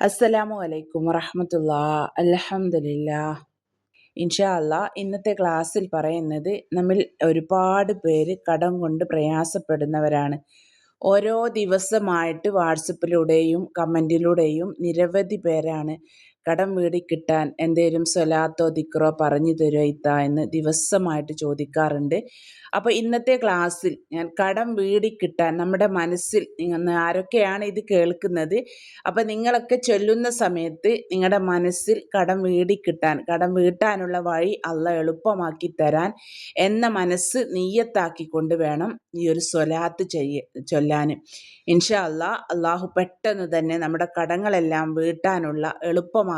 അസ്സലാമു അലൈക്കും വറഹമത്തുള്ള. അലഹമില്ല ഇൻഷാ അല്ലാ ഇന്നത്തെ ക്ലാസ്സിൽ പറയുന്നത് നമ്മൾ ഒരുപാട് പേര് കടം കൊണ്ട് പ്രയാസപ്പെടുന്നവരാണ്. ഓരോ ദിവസമായിട്ട് വാട്സപ്പിലൂടെയും കമന്റിലൂടെയും നിരവധി പേരാണ് കടം വീടി കിട്ടാൻ എന്തേലും സ്വലാത്തോ ദിക്റോ പറഞ്ഞു തരുമോ ഇത്ത എന്ന് ദിവസമായിട്ട് ചോദിക്കാറുണ്ട്. അപ്പോൾ ഇന്നത്തെ ക്ലാസ്സിൽ ഞാൻ കടം വീടി കിട്ടാൻ നമ്മുടെ മനസ്സിൽ ആരൊക്കെയാണ് ഇത് കേൾക്കുന്നത്? അപ്പോൾ നിങ്ങളൊക്കെ ചൊല്ലുന്ന സമയത്ത് നിങ്ങളുടെ മനസ്സിൽ കടം വീടി കിട്ടാൻ കടം വീട്ടാനുള്ള വഴി അല്ല എളുപ്പമാക്കി തരാൻ എന്ന മനസ്സ് നീയത്താക്കിക്കൊണ്ട് വേണം ഈ ഒരു സ്വലാത്ത് ചെയ്യ ചൊല്ലാൻ ഇൻഷാ അല്ലാ അള്ളാഹു പെട്ടെന്ന് തന്നെ നമ്മുടെ കടങ്ങളെല്ലാം വീട്ടാനുള്ള എളുപ്പമാർഗം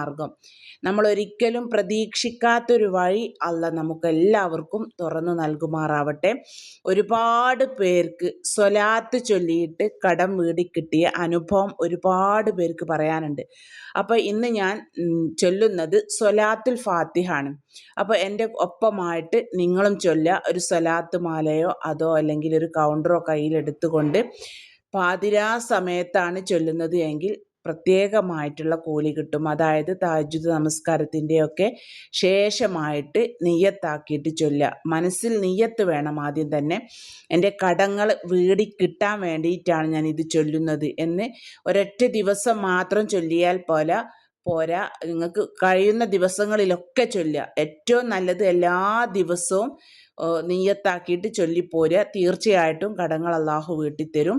നമ്മൾ ഒരിക്കലും പ്രതീക്ഷിക്കാത്തൊരു വഴി അല്ല നമുക്കെല്ലാവർക്കും തുറന്നു നൽകുമാറാവട്ടെ. ഒരുപാട് പേർക്ക് സ്വലാത്ത് ചൊല്ലിയിട്ട് കടം വീടി കിട്ടിയ അനുഭവം ഒരുപാട് പേർക്ക് പറയാനുണ്ട്. അപ്പോൾ ഇന്ന് ഞാൻ ചൊല്ലുന്നത് സ്വലാത്തുൽ ഫാത്തിഹാണ്. അപ്പോൾ എന്റെ ഒപ്പമായിട്ട് നിങ്ങളും ചൊല്ല ഒരു സ്വലാത്ത് മാലയോ അതോ അല്ലെങ്കിൽ ഒരു കൗണ്ടറോ കയ്യിലെടുത്തുകൊണ്ട് പാതിരാ സമയത്താണ് ചൊല്ലുന്നത് എങ്കിൽ പ്രത്യേകമായിട്ടുള്ള കൂലി കിട്ടും. അതായത് താജുദ് നമസ്കാരത്തിന്റെയൊക്കെ ശേഷമായിട്ട് നെയ്യത്താക്കിയിട്ട് ചൊല്ലുക. മനസ്സിൽ നെയ്യത്ത് വേണം ആദ്യം തന്നെ. എന്റെ കടങ്ങൾ വീടി കിട്ടാൻ വേണ്ടിയിട്ടാണ് ഞാൻ ഇത് ചൊല്ലുന്നത് എന്ന് ഒരൊറ്റ ദിവസം മാത്രം ചൊല്ലിയാൽ പോലെ പോരാ. നിങ്ങൾക്ക് കഴിയുന്ന ദിവസങ്ങളിലൊക്കെ ചൊല്ലുക. ഏറ്റവും നല്ലത് എല്ലാ ദിവസവും നീയത്താക്കിയിട്ട് ചൊല്ലിപ്പോരുക. തീർച്ചയായിട്ടും കടങ്ങൾ അള്ളാഹു വീട്ടിത്തരും.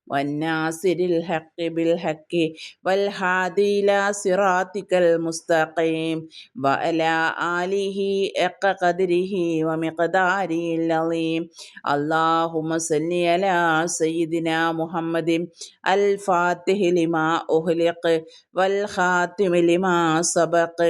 വന്നാസിരിൽ ഹക്കി ബിൽ ഹക്കി വൽ മുസ്തഖീം വഅല ആലിഹി എക്ക വമിഖദാരിൽ അലീം അല്ലാഹുമ്മ സല്ലി അലാ സയ്യിദിന മുഹമ്മദിൻ അൽ ഫാത്തിഹി ലിമാ ഉഹ്ലിഖ് വൽ ഖാത്തിമി ലിമാ സബഖ്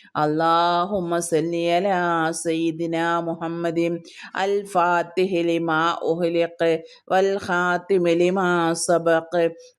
اللهم صل على سيدنا محمد الفاتح لما أغلق والخاتم لما سبق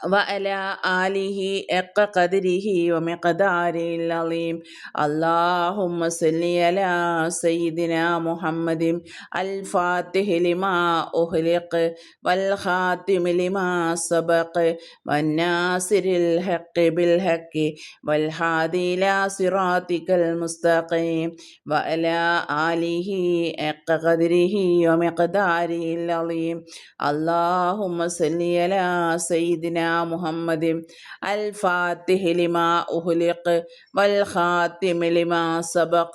വഅല ആലിഹി എക്ക കദിരിഹി വമിഖദാരിൽ അലീം. അല്ലാഹുമ്മ സല്ലി അലാ സയ്യിദിന മുഹമ്മദിൻ. ഫാത്തിഹി ലിമാ ഉഹ്ലിഖ് വൽ ഖാതിമി ലിമാ സബഖ്. വന്നാസിരിൽ ഹഖ് ബിൽ ഹഖ്. വൽ ഹാദി ഇലാ മുസ്തഖീം. വഅല ആലിഹി എക്ക കദിരിഹി വമിഖദാരിൽ അലീം. അല്ലാഹുമ്മ സല്ലി അലാ സയ്യിദിന محمد الفاتح لما أهلق والخاتم لما سبق.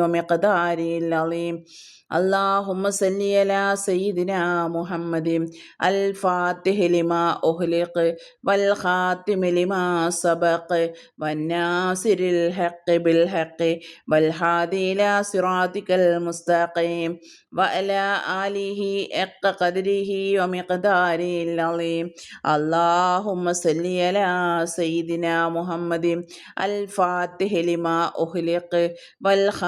ومقداره العظيم. اللهم صل على سيدنا محمد. الفاتح لما أهلق والخاتم لما سبق والناصر الحق بالحق والهادي إلى صراطك المستقيم وعلى آله حق قدره ومقداره العظيم. اللهم صل على سيدنا محمد. الفاتح لما أهلق والخاتم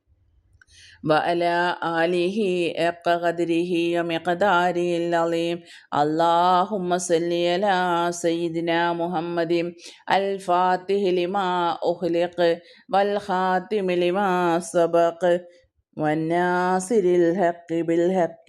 وعلى آله حق قدره ومقداره العظيم اللهم صل على سيدنا محمد الفاتح لما أخلق والخاتم لما سبق والناصر الحق بالحق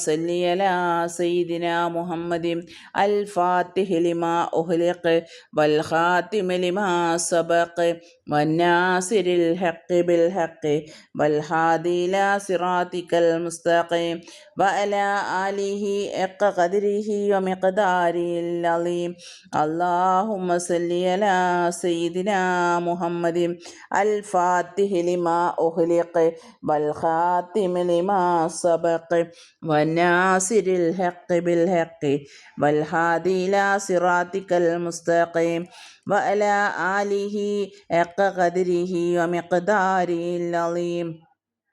صل على سيدنا محمد الفاتح لما أغلق والخاتم لما سبق والناصر الحق بالحق والهادي إلى صراطك المستقيم وعلى آله حق قدره ومقداره العظيم. اللهم صل على سيدنا محمد الفاتح لما أغلق والخاتم لما سبق والناصر الحق بالحق والهادي إلى صراطك المستقيم وعلى آله حق قدره ومقداره العظيم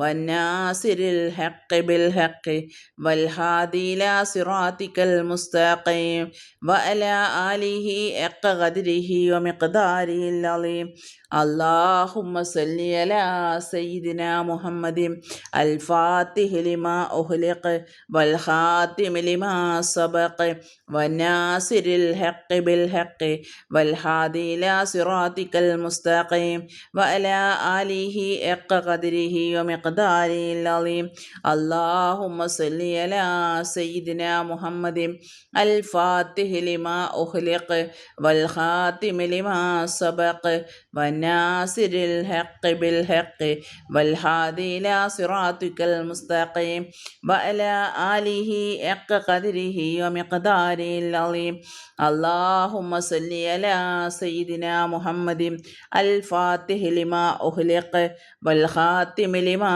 والناصر الحق بالحق والهادي إلى صراطك المستقيم وعلى آله حق قدره ومقداره العظيم. اللهم صل على سيدنا محمد الفاتح لما أغلق والخاتم لما سبق والناصر الحق بالحق والهادي إلى صراطك المستقيم وعلى آله حق قدره ومقداره ومقداره العظيم اللهم صل على سيدنا محمد. الفاتح لما أخلق والخاتم لما سبق والناصر الحق بالحق والهادي إلى صراطك المستقيم وعلى آله حق قدره ومقداره العظيم. اللهم صل على سيدنا محمد. الفاتح لما أخلق والخاتم لما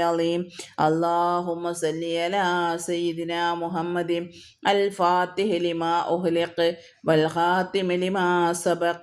العظيم اللهم صل على سيدنا محمد الفاتح لما أهلق والخاتم لما سبق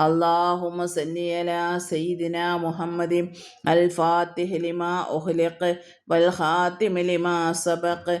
اللهم صل على سيدنا محمد الفاتح لما أخلق والخاتم لما سبق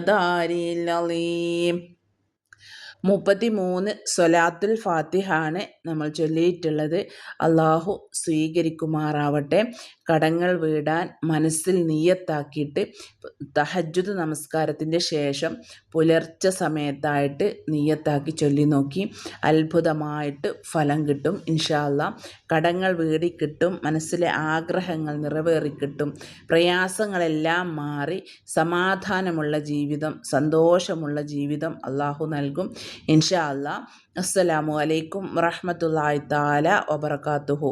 മുപ്പത്തിമൂന്ന് അലീം സൊലാത്തുൽ ഫാത്തിഹാണ് നമ്മൾ ചൊല്ലിയിട്ടുള്ളത്. അള്ളാഹു സ്വീകരിക്കുമാറാവട്ടെ. കടങ്ങൾ വീടാൻ മനസ്സിൽ നീയത്താക്കിയിട്ട് തഹജുദ് നമസ്കാരത്തിന്റെ ശേഷം പുലർച്ചെ സമയത്തായിട്ട് നീയത്താക്കി ചൊല്ലി നോക്കി. അത്ഭുതമായിട്ട് ഫലം കിട്ടും ഇൻഷാല്ല കടങ്ങൾ വീടി കിട്ടും മനസ്സിലെ ആഗ്രഹങ്ങൾ നിറവേറി കിട്ടും. പ്രയാസങ്ങളെല്ലാം മാറി സമാധാനമുള്ള ജീവിതം സന്തോഷമുള്ള ജീവിതം അള്ളാഹു നൽകും. ഇൻഷാ അല്ലാ അസ്സലാമു അലൈക്കും വറഹമത്തല്ലാഹി താല വബർക്കാത്തുഹു